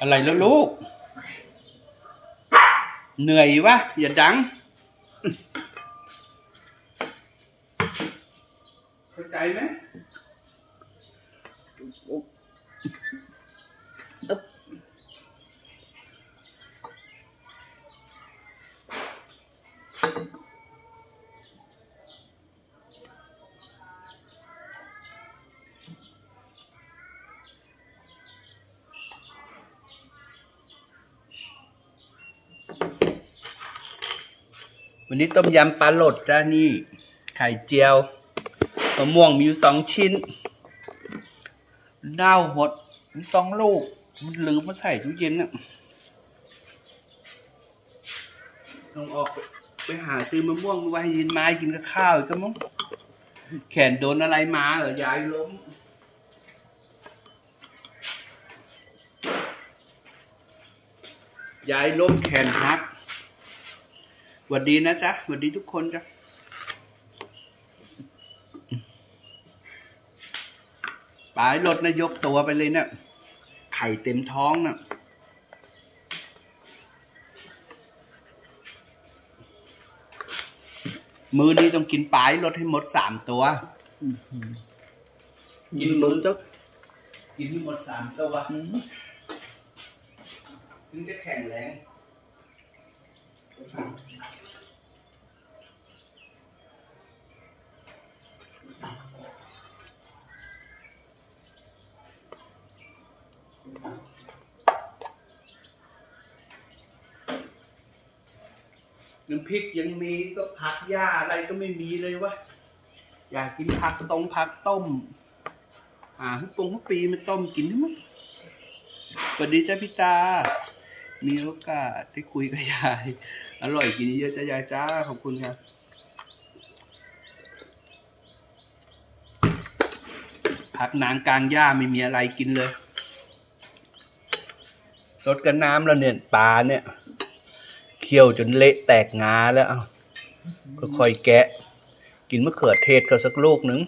อะไรแล้วลูก เหนื่อยวะอย่าดัง วันนี้ต้มยำปลาหลดจ้านี่ ไข่เจียวมะม่วงมีอยู่สองชิ้นเน่าหมดมีสองลูก มันลืมมาใส่ตู้เย็นน่ะต้องออกไปไปหาซื้อมะม่วงมาไว้ให้ยินไม้กินกับข้าวอีกก็มั้งแขนโดนอะไรมาเหรอยายล้มยายล้มแขนหัก หวัดดีนะจ๊ะหวัดดีทุกคนจ้ะปลายรถนะยกตัวไปเลยเนะี่ยไข่เต็มท้องนะ่ะมือนี้ต้องกินปลายรถให้หมดสามตัว กินมือต้องกินให้หมดสามตัวถึงจะแข็งแรง พริกยังมีก็ผักหญ้าอะไรก็ไม่มีเลยวะอยากกินผักตรงผักต้มหาหุบปงหุบปีมาต้มกินได้มั้ยสวัสดีจ้าพี่ตา มีโอกาสได้คุยกับยาย อร่อยกินเยอะจ้ายายจ้าขอบคุณครับผักนางกลางหญ้าไม่มีอะไรกินเลย สดกับน้ำแล้วเนี่ยปลาเนี่ย คี่ยวจนเละแตกงาแล้วเอาก็ค่อยแกะ กินมะเขือเทศก็สักลูกหนึ่ง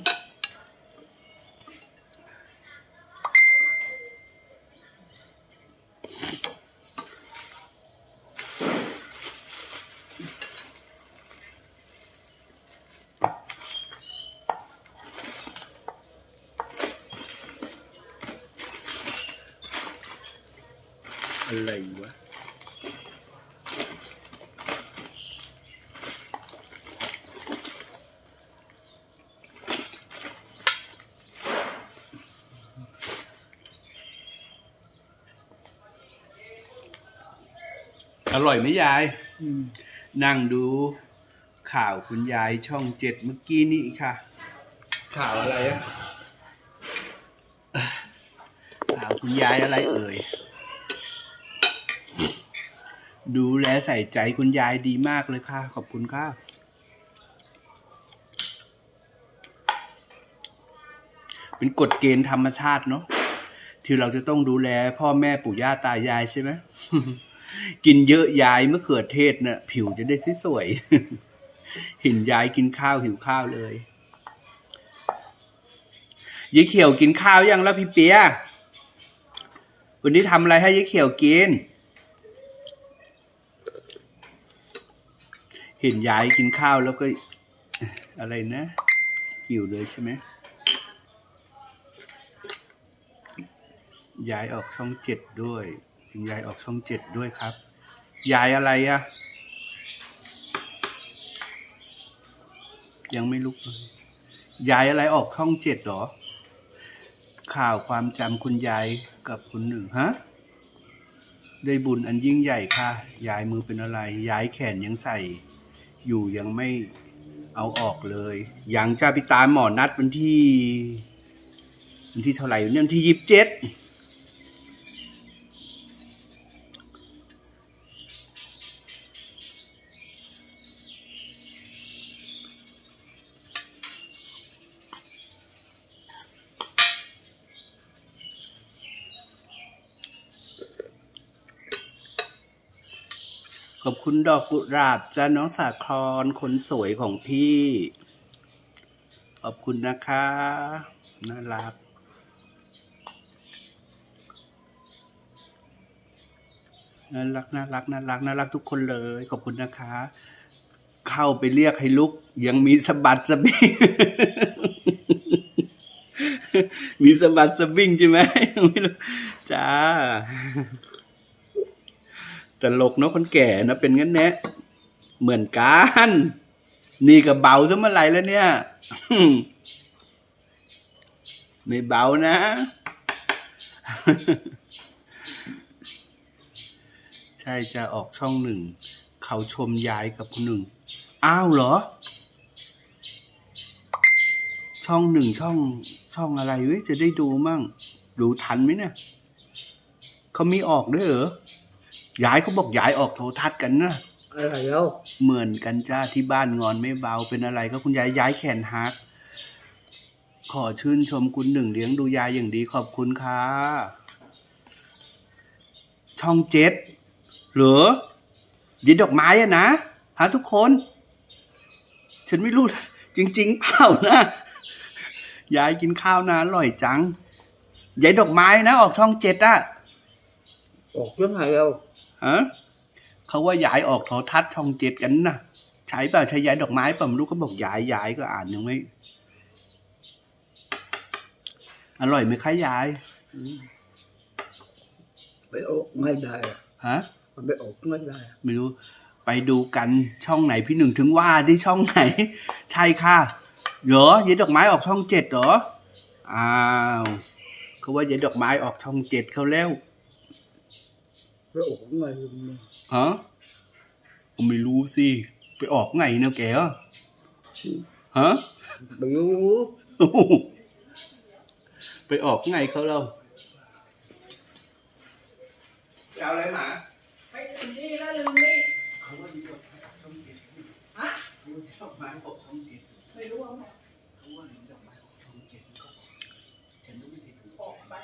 อร่อยไหมยาย นั่งดูข่าวคุณยายช่องเจ็ดเมื่อกี้นี้ค่ะ ข่าวอะไรอะข่าวคุณยายอะไรเอ่ย ดูแลใส่ใจคุณยายดีมากเลยค่ะ ขอบคุณค่ะเป็นกฎเกณฑ์ธรรมชาติเนาะที่เราจะต้องดูแลพ่อแม่ปู่ย่าตายายใช่ไหม กินเยอะยายมะเขือเทศเนะ่ะผิวจะได้สวยเห็นยายกินข้าวหิวข้าวเลยยายเขียวกินข้าวยังแล้วพี่เปียวันนี้ทำอะไรให้ยายเขียวกิน เห็นยายกินข้าวแล้วก็ อะไรนะหิวเลยใช่ไหมยายออกช่องเจ็ดด้วย เห็นยายออกช่องเจ็ดด้วยครับ ยายอะไรอะยังไม่ลุกเลยยายอะไรออกช่องเจ็ดหรอ ข่าวความจำคุณยายกับคุณหนึ่งฮะ ได้บุญอันยิ่งใหญ่ค่ะ ยายมือเป็นอะไร ยายแขนยังใส่ อยู่ยังไม่เอาออกเลย ยังจะไปตามหมอนัดวันที่ วันที่เท่าไหร่เนี่ยวันที่ยี่สิบเจ็ด คุณดอกกุหลาบจ้าน้องสาครคนสวยของพี่ ขอบคุณนะคะ น่ารัก น่ารักน่ารักน่ารักน่ารักทุกคนเลย ขอบคุณนะคะ เข้าไปเรียกให้ลุก ยังมีสะบัดสะบิงมีสะบัดสะบิงใช่ไหมไม่รู้จ้า ตลกเนาะคนแก่นะเป็นงั้นแนะเหมือนกัน นี่ก็เบาซะเมื่อไหร่แล้วเนี่ยไม่เบานะ ใช่จะออกช่องหนึ่ง เขาชมยายกับคนหนึ่ง อ้าวเหรอ ช่องหนึ่งช่อง ช่องอะไรเว้ยจะได้ดูมั่ง ดูทันไหมเนี่ยเขามีออกด้วยเหรอ ยายเขาบอกยายออกโทรทัศน์กันนะอะไรแล้วเหมือนกันจ้าที่บ้านงอนไม่เบาเป็นอะไรก็คุณยายย้ายแขนหักขอชื่นชมคุณหนึ่งเลี้ยงดูยายอย่างดีขอบคุณค่ะ ช่องเจ็ดเหรอยินดอกไม้อะนะฮะทุกคน ฉันไม่รู้ จริง ๆ เปล่านะยายกินข้าวนะอร่อยจังยายดอกไม้นะ ออกช่องเจ็ดอะออกยังไงแล้ว ฮะเขาว่ายายออกโทรทัศน์ช่องเจ็ดกันนะใช้เปล่าใช้ยายดอกไม้เปล่าไม่รู้เขาบอกยายยายก็อ่านยังไม่ อร่อยไหมคะยายไปออกไม่ได้อะฮะมันไปออกไม่ได้อะไม่รู้ ไปดูกันช่องไหนพี่หนึ่งถึงว่าที่ช่องไหน ใช่ค่ะเหรอยายดอกไม้ออกช่องเจ็ดเหรออ้าวเขาว่ายายดอกไม้ออกช่องเจ็ดเขาแล้ว ไปออกไงมันฮะผมไม่รู้สิ ไปออกไงเนะแกอะฮะไปรู้ไปออกไงเขาเราเอาอะไรหมาไปถึงนี่แล้วลืมนี่เขาว่าดีกว่าช่องเจ็ดฮะเขาว่าชอบไม้ออกช่องเจ็ดไม่รู้ว่าเขาว่าดีดอกไม้ออกช่องเจ็ดเขาบอกฉันรู้ไม่ได้ถูก ออกไป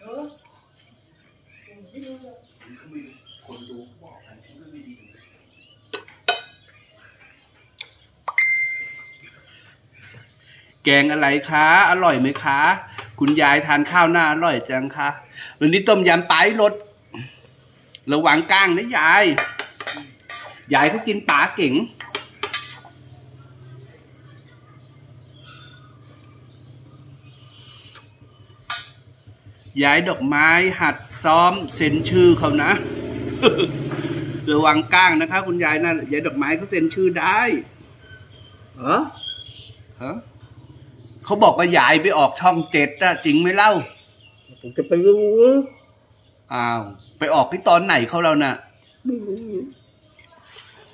เออไม่ รู้เลยฉันก็ไม่คนดูเขาบอกกันฉันก็ไม่ดีแกงอะไรคะ อร่อยไหมคะ คุณยายทานข้าวหน้าอร่อยจังคะวันนี้ต้มยำปลายรสระวังก้างนะยาย ยายเขากินปลาเก่ง ย้ายดอกไม้หัดซ้อมเซ็นชื่อเขานะ ระวังก้างนะคะ คุณยายนะย้ายดอกไม้เขาเซ็นชื่อได้ฮะฮะเขาบอกว่ายายไปออกช่องเจ็ดอะจริงไหมเล่า ผมจะไปรู้อ้าวไปออกที่ตอนไหนเขาเราน่ะ ไม่รู้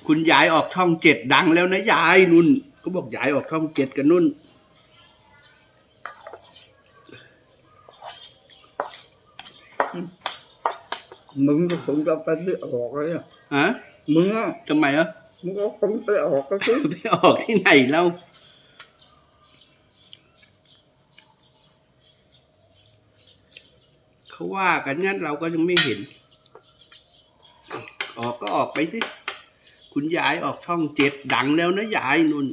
คุณยายออกช่องเจ็ดดังแล้วนะยายนุ่นเขาบอกยายออกช่องเจ็ดกันนุ่น มึงก็คงจะไปได้ออกเลยอะฮะมึงอะทำไมอะมึงก็คงไปออกก็สิไปออกที่ไหนเล่าเขาว่ากันงั้นเราก็ยังไม่เห็น ออกก็ออกไปสิคุณยายออกช่องเจ็ดดังแล้วนะยายนุ่น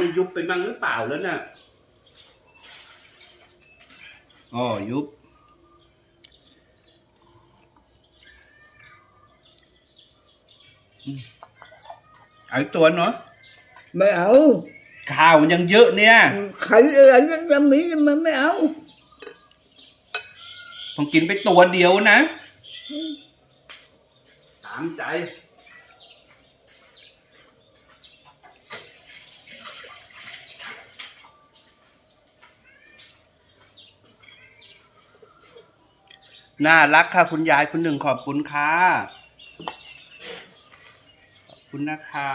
นี่ยุบไปบ้างหรือเปล่าแล้วน่ะอ๋อยุบอืมเอาอีกตัวเนาะไม่เอาข้าวมันยังเยอะเนี่ย ใครอะไรยังจะมีมันไม่เอาต้องกินไปตัวเดียวนะ ตามใจ น่ารักค่ะคุณยายคุณหนึ่งขอบคุณค่ะขอบคุณนะคะ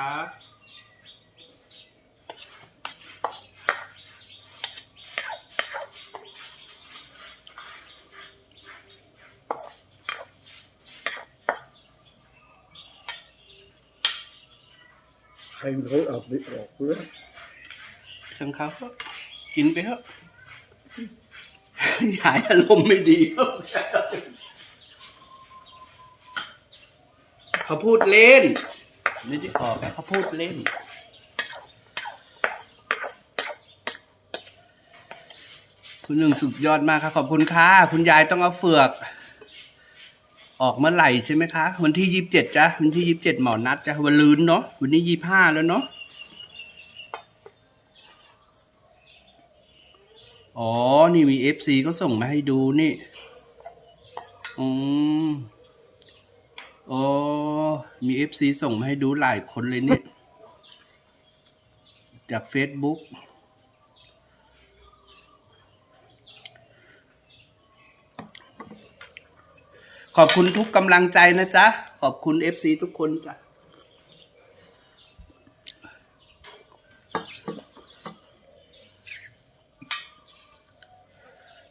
รเขาเอาไปออกเลยทั้งเขาก็กินไปเถอะ ยายอารมณ์ไม่ดีเขาพูดเล่น ไม่ได้ออกเขาพูดเล่น คุณหนึ่งสุดยอดมากค่ะขอบคุณค่ะคุณยายต้องเอาเฟือก ออกเมื่อไหร่ใช่ไหมคะ วันที่ยี่สิบเจ็ดจ้ะวันที่ยี่สิบเจ็ดหมอนัดจ้ะวันลืนเนาะวันนี้ยี่ห้าแล้วเนาะ อ๋อ นี่มีเอฟซีก็ส่งมาให้ดูนี่ อืมอ๋อ มีเอฟซีส่งมาให้ดูหลายคนเลยนี่ จากเฟซบุ๊กขอบคุณทุกกำลังใจนะจ๊ะ ขอบคุณเอฟซีทุกคนจ้ะ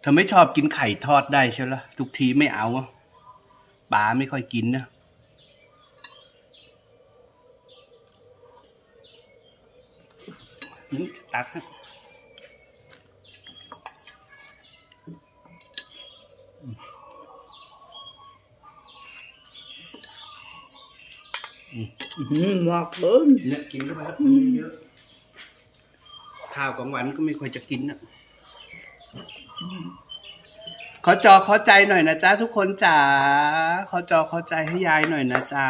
เธอไม่ชอบกินไข่ทอดได้ใช่ไหมทุกทีไม่เอาอะปลาไม่ค่อยกินนะนี่ตักให้อืมมากเกินเนี่ยกินเข้าไปครับเยอะข้าวกลางวันก็ไม่ค่อยจะกินนะ ขอจอขอใจหน่อยนะจ๊ะทุกคนจ๋าขอจอขอใจให้ยายหน่อยนะจ๊ะ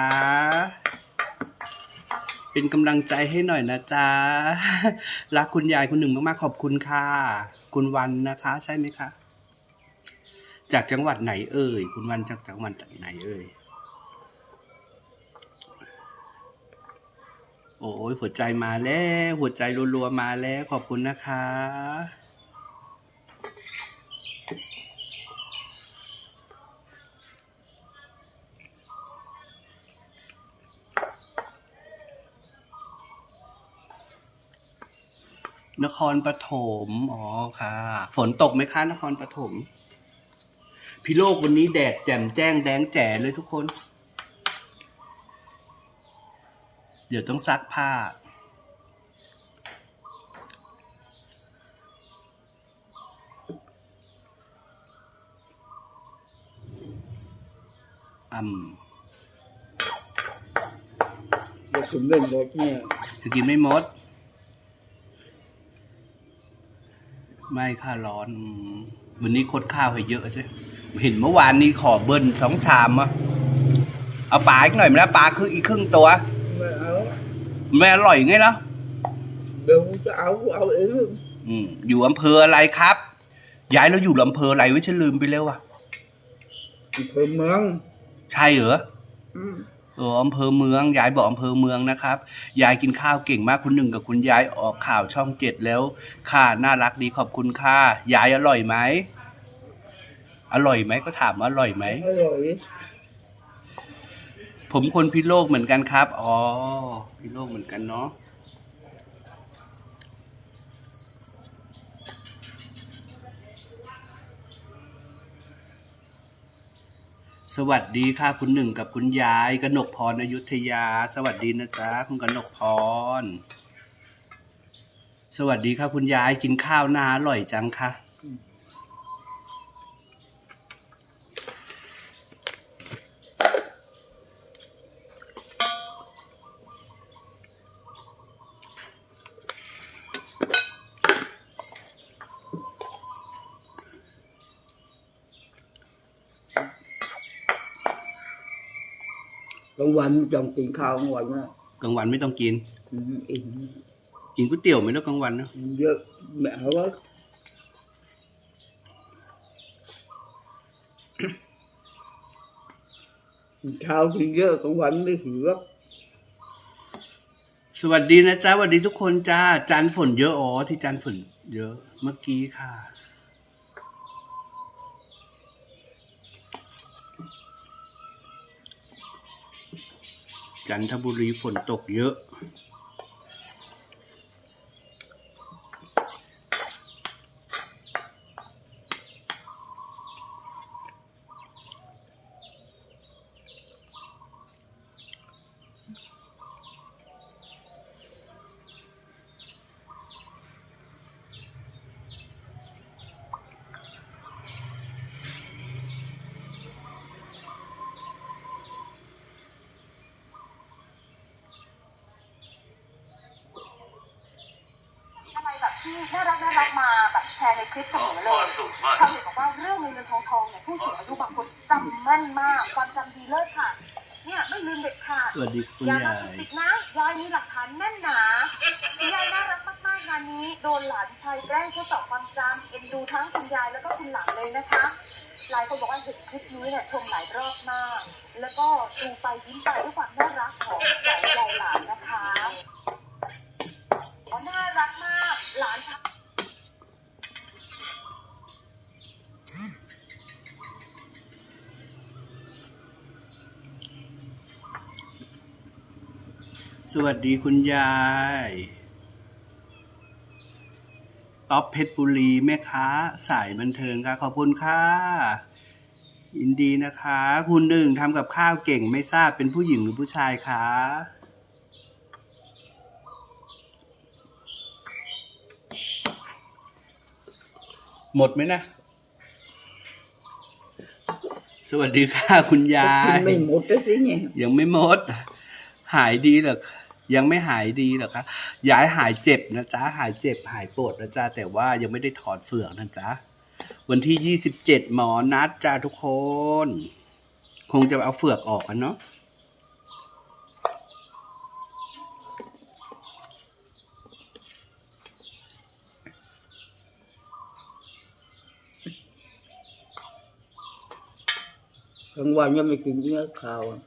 เป็นกำลังใจให้หน่อยนะจ๊ะรักคุณยายคุณหนึ่งมากๆขอบคุณค่ะ คุณวันนะคะ ใช่ไหมคะ จากจังหวัดไหนเอ่ย คุณวันจากจังหวัดไหนเอ่ยโอ้ยหัวใจมาแล้ว หัวใจรัวๆมาแล้ว ขอบคุณนะคะ นครปฐมอ๋อค่ะ ฝนตกไหมคะนครปฐมพี่โลกวันนี้แดดแจ่มแจ้งแดงแจ๋เลยทุกคน เดี๋ยวต้องซักผ้า อืมเดี๋ยวคุณไม่หมดเนี่ยจะกินไม่หมด ไม่ค่ะร้อนอืมวันนี้คดข้าวให้เยอะใช่เห็นเมื่อวานนี้ขอเบิ้ลสองชามอะเอาปลาอีกหน่อยไหมล่ะปลาคืออีกครึ่งตัวไม่เอาไม่อร่อยไงล่ะเดี๋ยวจะเอาเอาเองอืมอยู่อำเภออะไรครับ ย้ายแล้วอยู่อำเภออะไรไว้ฉันลืมไปแล้วอะอำเภอเมือง ใช่เหรอ อืมเอออำเภอเมืองยายบอกอำเภอเมืองนะครับ ยายกินข้าวเก่งมากคุณหนึ่งกับคุณยายออกข่าวช่องเจ็ดแล้ว ค่ะน่ารักดีขอบคุณค่ะยายอร่อยไหมอร่อยไหมก็ถามว่าอร่อยไหมอร่อยผมคนพิโลกเหมือนกันครับ อ๋อ พิโลกเหมือนกันเนาะ วัสดีค่ะคุณหนึ่งกับคุณยายกนกพรอยุธยา สวัสดีนะจ๊ะคุณกนกพร สวัสดีค่ะคุณยายกินข้าวนาอร่อยจังค่ะ กลางวันจองกินข้าวกลางวันนะกลางวันไม่ต้องกิน อืมอิ่มกินก๋วยเตี๋ยวไหมแล้วกลางวันเนอะเยอะไม่เอาวะเช้ากินเยอะกลางวันไม่หิวหรอกสวัสดีนะจ๊ะสวัสดีทุกคนจ้าจันทร์ฝนเยอะอ๋อที่จันทร์ฝนเยอะ เมื่อกี้ค่ะ จันทบุรีฝนตกเยอะ ที่น่ารักน่ารักมาแบบแชร์ในคลิปเสมอเลยชาวเน็ตบอกว่าเรื่องเงินเงินทองทองเนี่ยผู้สูงอายุบางคนจำแม่นมากความจำดีเลิศค่ะ เนี่ยไม่ลืมเด็ดขาดสวัสดีคุณยายยามายติดนะยายมีหลักฐานแน่นหนาคุณยายน่ารักมากๆงานนี้ โดนหลานชายแกล้งทดสอบความจำเอ็นดูทั้งคุณยายแล้วก็คุณหลานเลยนะคะหลายคนบอกว่าเห็นคลิปนี้เนี่ยชมหลายรอบมาก แล้วก็ดูไปยิ้มไปด้วยความน่ารักของสองยายหลานนะคะอ๋อน่ารักมาก หลานสวัสดีคุณยายต๊อปเพชรบุรีแม่ค้าสายบันเทิงค่ะ ขอบคุณค่ะยินดีนะคะ คุณหนึ่งทำกับข้าวเก่งไม่ทราบเป็นผู้หญิงหรือผู้ชายคะ หมดไหมนะ สวัสดีค่ะคุณยากินยไม่หมดแล้วสิเนี่ยยังไม่หมด หายดีเหรอยังไม่หายดีเหรอคะยายหายเจ็บนะจ๊ะ หายเจ็บ หายปวดนะจ๊ะ แต่ว่ายังไม่ได้ถอดเฟือกนะจ๊ะ วันที่ยี่สิบเจ็ดหมอนัดจ้าทุกคน คงจะเอาเฟือกออกกันเนาะ กลางวันยังไม่กินเนื้อข้าวอะ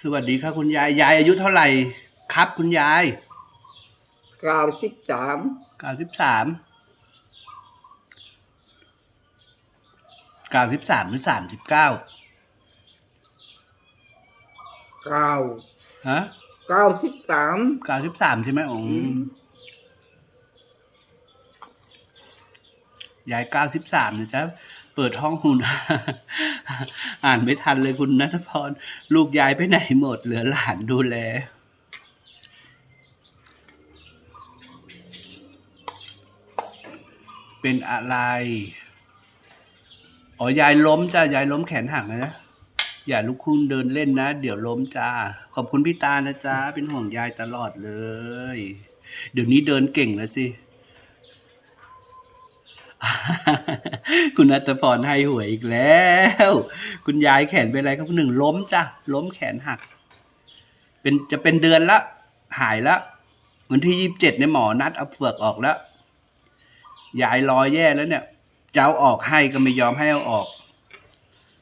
สวัสดีค่ะคุณยาย ยายอายุเท่าไหร่ครับ คุณยายเก้าสิบสามเก้าสิบสามเก้าสิบสามหรือสามสิบเก้า เก้าฮะเก้าสิบสามเก้าสิบสามใช่ไหมอ๋ออมยายเก้าสิบสามนะจ๊ะเปิดห้องหุ่นอ่านไม่ทันเลยคุณนัทพร ลูกยายไปไหนหมด เหลือหลานดูแลเป็นอะไร อ๋อ ยายล้มจ้ะ ยายล้มแขนหักนะ อย่าลุกขึ้นเดินเล่นนะ เดี๋ยวล้มจ้า ขอบคุณพี่ตานะจ๊ะเป็นห่วงยายตลอดเลย เดี๋ยวนี้เดินเก่งแล้วสิ คุณนัทพรให้หวยอีกแล้ว คุณยายแขนเป็นอะไรครับหนึ่งล้มจ้ะล้มแขนหัก เป็นจะเป็นเดือนละ หายละวันที่ยี่สิบเจ็ดในหมอนัดเอาเฟือกออกแล้วยายรอแย่แล้วเนี่ยจะเอาออกให้ก็ไม่ยอมให้เอาออก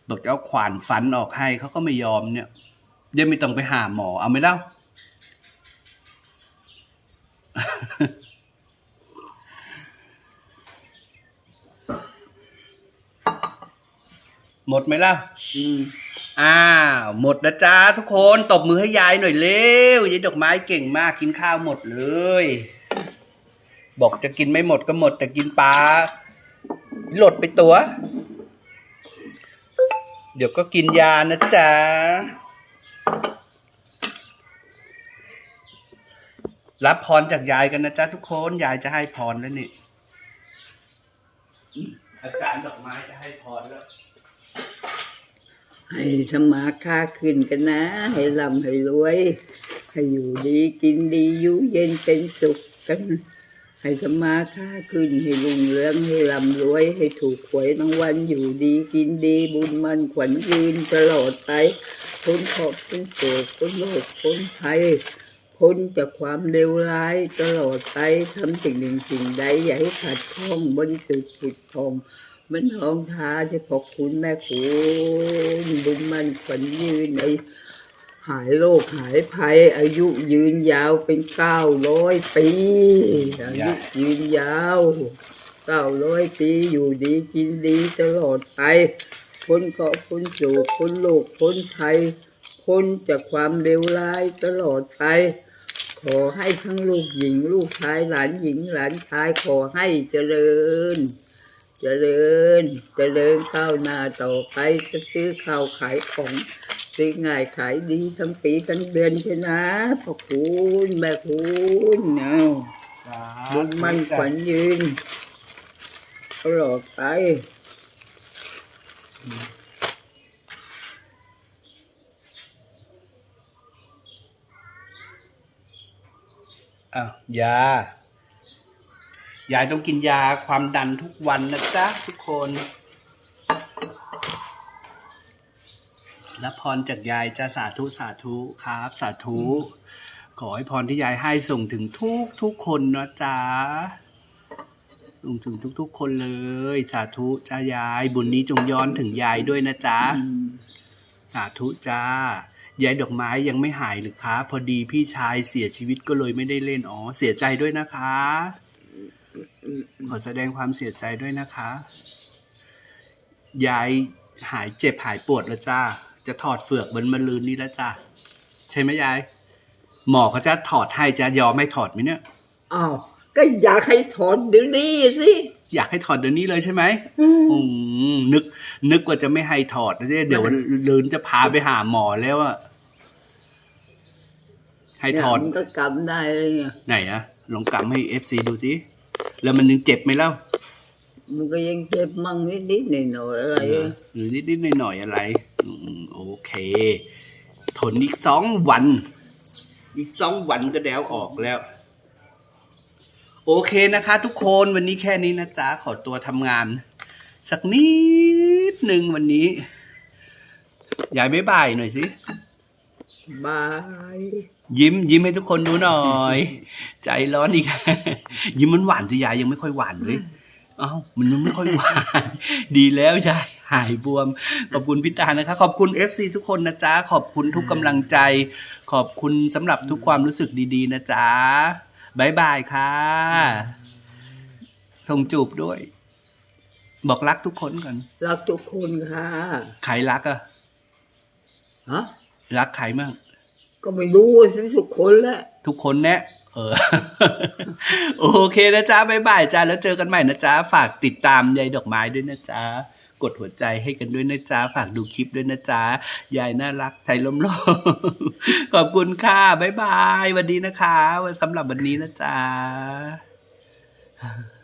บอกจะเอาขวานฟันออกให้เขาก็ไม่ยอมเนี่ยเดี๋ยวไม่ต้องไปหาหมอ เอาไหมเล่าหมดไหมล่ะ อืม อ้าว หมดนะจ๊ะทุกคน ตบมือให้ยายหน่อยเร็วยายดอกไม้เก่งมากกินข้าวหมดเลย บอกจะกินไม่หมดก็หมด แต่กินปลาหลดไปตัว เดี๋ยวก็กินยานะจ๊ะ รับพรจากยายกันนะจ๊ะทุกคน ยายจะให้พรแล้วนี่ อาจารย์ดอกไม้จะให้พรแล้ว ให้สมาค่าขึ้นกันนะ ให้ร่ำให้รวย ให้อยู่ดีกินดีอยู่เย็นเป็นสุขกัน ให้สมาค่าขึ้นให้รุ่งเรืองให้ร่ำรวย ให้ถูกหวยรางวัลอยู่ดีกินดีบุญมันขวัญยืนตลอดไปพ้นขอบพ้นโศกพ้นโลกพ้นภัยพ้นจากความเลวร้ายตลอดไปทำสิ่งหนึ่งสิ่งใดอย่าให้ขัดข้องบริสุทธิ์ผุดทองมันทองท้าที่พอคุณแม่คุณบุญมันขวัญยืนไอ หายโรคหายภัย อายุยืนยาวเป็นเก้าร้อยปี อายุยืนยาวเก้าร้อยปีอยู่ดีกินดีตลอดไปพ้นเคราะห์พ้นโศกพ้นโลกพ้นภัยพ้นจากความเลวร้ายตลอดไปขอให้ทั้งลูกหญิงลูกชายหลานหญิงหลานชายขอให้เจริญ เจริญ เจริญข้าวหน้าต่อไปจะซื้อข้าวขายของ ซื้อง่ายขายดีทั้งปีทั้งเดือนใช่นะพ่อคุณแม่คุณเนาะบุญมันขวัญยืนตลอดไปอ้าวยายายต้องกินยาความดันทุกวันนะจ๊ะทุกคน รับพรจากยายจะสาธุสาธุครับ สาธุ ขอให้พรที่ยายให้ส่งถึงทุกทุกคนนะจ๊ะส่งถึงทุกทุก ๆ คนเลย สาธุจ้ายาย บุญนี้จงย้อนถึงยายด้วยนะจ๊ะสาธุจ้ายายดอกไม้ยังไม่หายหรือคะ พอดีพี่ชายเสียชีวิตก็เลยไม่ได้เล่นอ๋อเสียใจด้วยนะคะขอแสดงความเสียใจด้วยนะคะ ยายหายเจ็บหายปวดแล้วจ้า จะถอดเฟือกบนมะลืนนี้แล้วจ้าใช่ไหมยาย หมอเขาจะถอดให้จะยอมให้ถอดไหมเนี่ยอ้าวก็อยากให้ถอนเดี๋ยวนี้สิอยากให้ถอดเดี๋ยวนี้เลยใช่ไหมอืมอืมนึก นึกว่าจะไม่ให้ถอดนะสิเดี๋ยวลืนจะพาไปหาหมอแล้วอะให้ถอดเนี่ยมันก็กำได้เลยไงไหนอะลองกำให้เอฟซีดูสิแล้วมันยังเจ็บไหมเล่า มันก็ยังเจ็บมั่งนิดๆหน่อยๆอะไรหรือนิดๆหน่อยๆอะไรอืม โอเค ทนอีกสองวัน อีกสองวันก็แล้วออกแล้ว โอเคนะคะ ทุกคนวันนี้แค่นี้นะจ๊ะ ขอตัวทำงาน สักนิดหนึ่งวันนี้ ยายไม่บ่ายหน่อยสิบายยิ้มยิ้มให้ทุกคนดูหน่อย ใจร้อนอีก ยิ้มมันหวานที่ยายยังไม่ค่อยหวานเลยเอ้ามันยังไม่ค่อยหวาน ดีแล้วยาย หายบวม ขอบคุณพี่ตานะคะ ขอบคุณ FC ทุกคนนะจ๊ะ ขอบคุณทุกกำลังใจ ขอบคุณสำหรับทุกความรู้สึกดีๆ นะจ๊ะบายบายค่ะ ส่งจูบด้วย บอกรักทุกคนก่อน รักทุกคนค่ะใครรักอะฮะรักใครมั่งก็ไม่รู้สิทุกคนแหละทุกคนแนะเออโอเคนะจ๊ะบ๊ายบายจ้าแล้วเจอกันใหม่นะจ๊ะฝากติดตามยายดอกไม้ด้วยนะจ๊ะ กดหัวใจให้กันด้วยนะจ๊ะ ฝากดูคลิปด้วยนะจ๊ะ ยายน่ารักไทยล้มโลกขอบคุณค่ะ บ๊ายบายวันดีนะคะสำหรับวันนี้นะจ๊ะ